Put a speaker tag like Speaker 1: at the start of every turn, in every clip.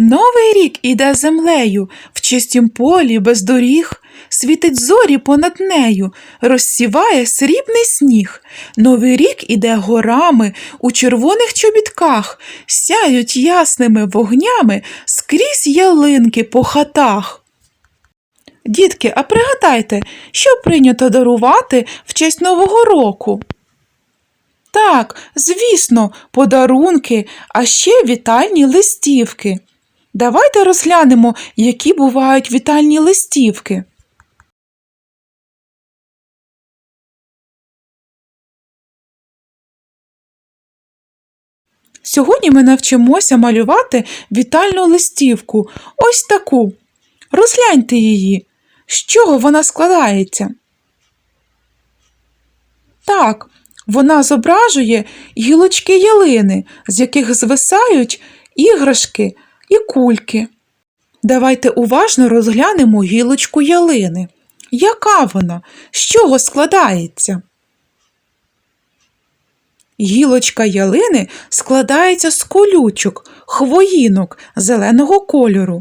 Speaker 1: Новий рік іде землею, в чистім полі без доріг, світить зорі понад нею, розсіває срібний сніг. Новий рік іде горами у червоних чобітках, сяють ясними вогнями скрізь ялинки по хатах. Дітки, а пригадайте, що прийнято дарувати в честь Нового року? Так, звісно, подарунки, а ще вітальні листівки. Давайте розглянемо, які бувають вітальні листівки. Сьогодні ми навчимося малювати вітальну листівку. Ось таку. Розгляньте її. З чого вона складається? Так, вона зображує гілочки ялини, з яких звисають іграшки і кульки. Давайте уважно розглянемо гілочку ялини. Яка вона? З чого складається? Гілочка ялини складається з колючок, хвоїнок зеленого кольору.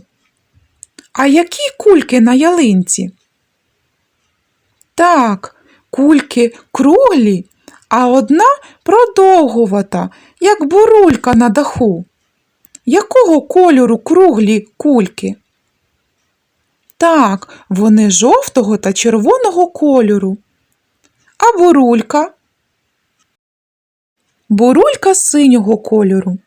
Speaker 1: А які кульки на ялинці? Так, кульки круглі, а одна продовгувата, як бурулька на даху. Якого кольору круглі кульки? Так, вони жовтого та червоного кольору. А бурулька? Бурулька синього кольору.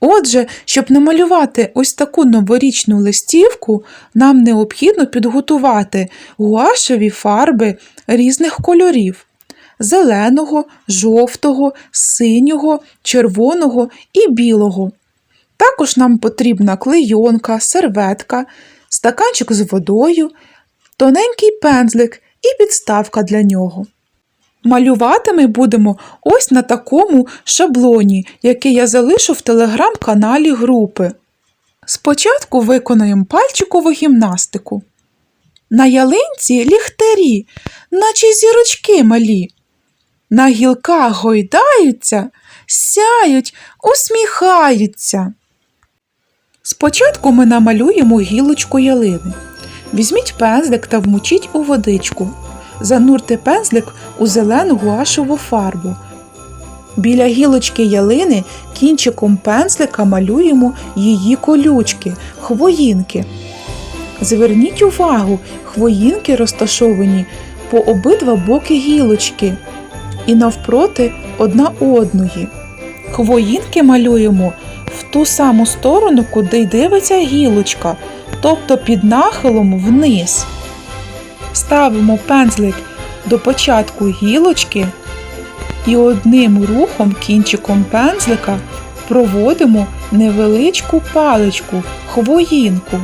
Speaker 1: Отже, щоб намалювати ось таку новорічну листівку, нам необхідно підготувати гуашеві фарби різних кольорів зеленого, жовтого, синього, червоного і білого. Також нам потрібна клейонка, серветка, стаканчик з водою, тоненький пензлик і підставка для нього. Малювати ми будемо ось на такому шаблоні, який я залишу в телеграм-каналі групи. Спочатку виконаємо пальчикову гімнастику. На ялинці ліхтарі, наче зірочки малі. На гілках гойдаються, сяють, усміхаються. Спочатку ми намалюємо гілочку ялини. Візьміть пензлик та вмочіть у водичку. Занурте пензлик у зелену гуашеву фарбу. Біля гілочки ялини кінчиком пензлика малюємо її колючки, хвоїнки. Зверніть увагу, хвоїнки розташовані по обидва боки гілочки і навпроти одна одної. Хвоїнки малюємо ту саму сторону, куди й дивиться гілочка, тобто під нахилом вниз. Ставимо пензлик до початку гілочки і одним рухом кінчиком пензлика проводимо невеличку паличку, хвоїнку.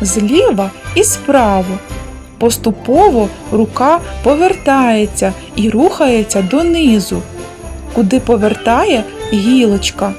Speaker 1: Зліва і справа. Поступово рука повертається і рухається донизу, куди повертає гілочка.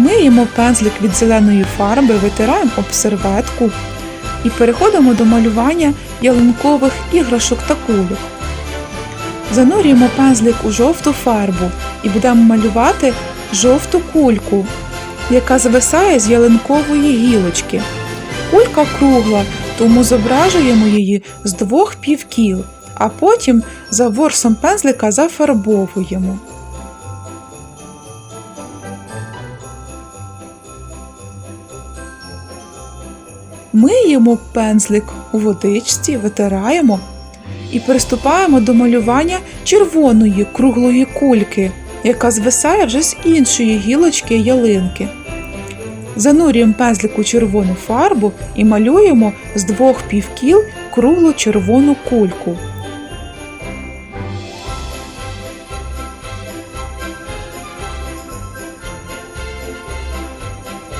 Speaker 1: Миємо пензлик від зеленої фарби, витираємо об серветку і переходимо до малювання ялинкових іграшок та кульок. Занурюємо пензлик у жовту фарбу і будемо малювати жовту кульку, яка звисає з ялинкової гілочки. Кулька кругла, тому зображуємо її з двох півкіл, а потім за ворсом пензлика зафарбовуємо. Миємо пензлик у водичці, витираємо і приступаємо до малювання червоної круглої кульки, яка звисає вже з іншої гілочки ялинки. Занурюємо пензлик у червону фарбу і малюємо з двох півкіл круглу червону кульку.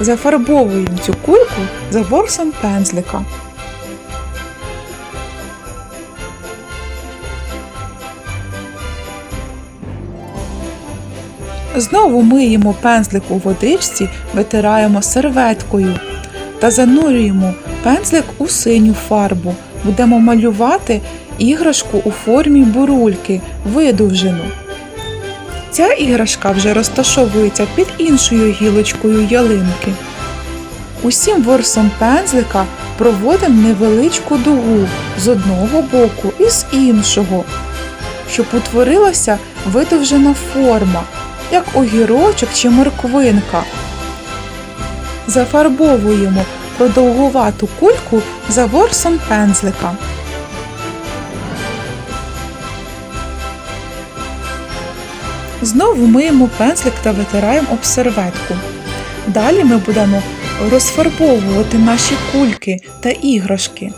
Speaker 1: Зафарбовуємо цю кульку за борсом пензлика. Знову миємо пензлик у водичці, витираємо серветкою та занурюємо пензлик у синю фарбу. Будемо малювати іграшку у формі бурульки, видовжену. Ця іграшка вже розташовується під іншою гілочкою ялинки. Усім ворсом пензлика проводимо невеличку дугу з одного боку і з іншого, щоб утворилася видовжена форма, як огірочок чи морквинка. Зафарбовуємо продовгувату кульку за ворсом пензлика. Знову миємо пензлик та витираємо об серветку. Далі ми будемо розфарбовувати наші кульки та іграшки.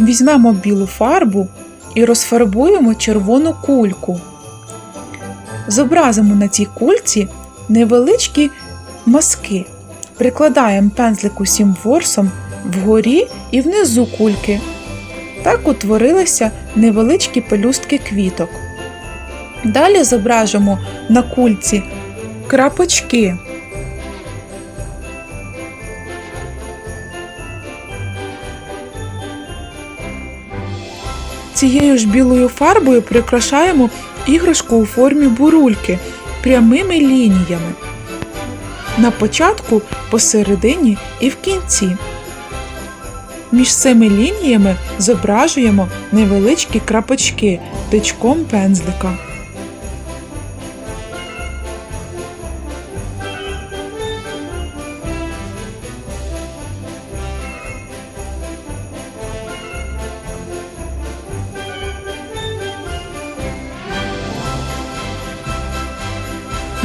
Speaker 1: Візьмемо білу фарбу і розфарбуємо червону кульку. Зобразимо на цій кульці невеличкі маски. Прикладаємо пензлик усім ворсом вгорі і внизу кульки. Так утворилися невеличкі пелюстки квіток. Далі зображимо на кульці крапочки. Цією ж білою фарбою прикрашаємо іграшку у формі бурульки прямими лініями. На початку, посередині і в кінці. Між цими лініями зображуємо невеличкі крапочки тичком пензлика.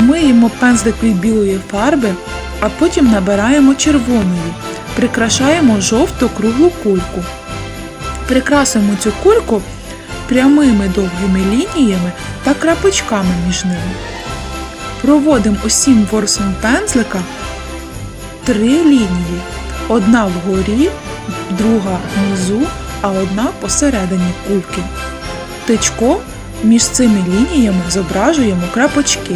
Speaker 1: Миємо пензлик білої фарби, а потім набираємо червоної. Прикрашаємо жовту круглу кульку. Прикрасимо цю кульку прямими довгими лініями та крапочками між ними. Проводимо усім ворсом пензлика три лінії. Одна вгорі, друга внизу, а одна посередині кульки. Тичком між цими лініями зображуємо крапочки.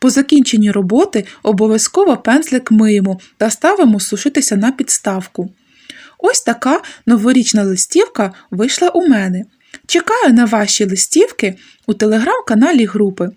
Speaker 1: По закінченні роботи обов'язково пензлик миємо та ставимо сушитися на підставку. Ось така новорічна листівка вийшла у мене. Чекаю на ваші листівки у телеграм-каналі групи.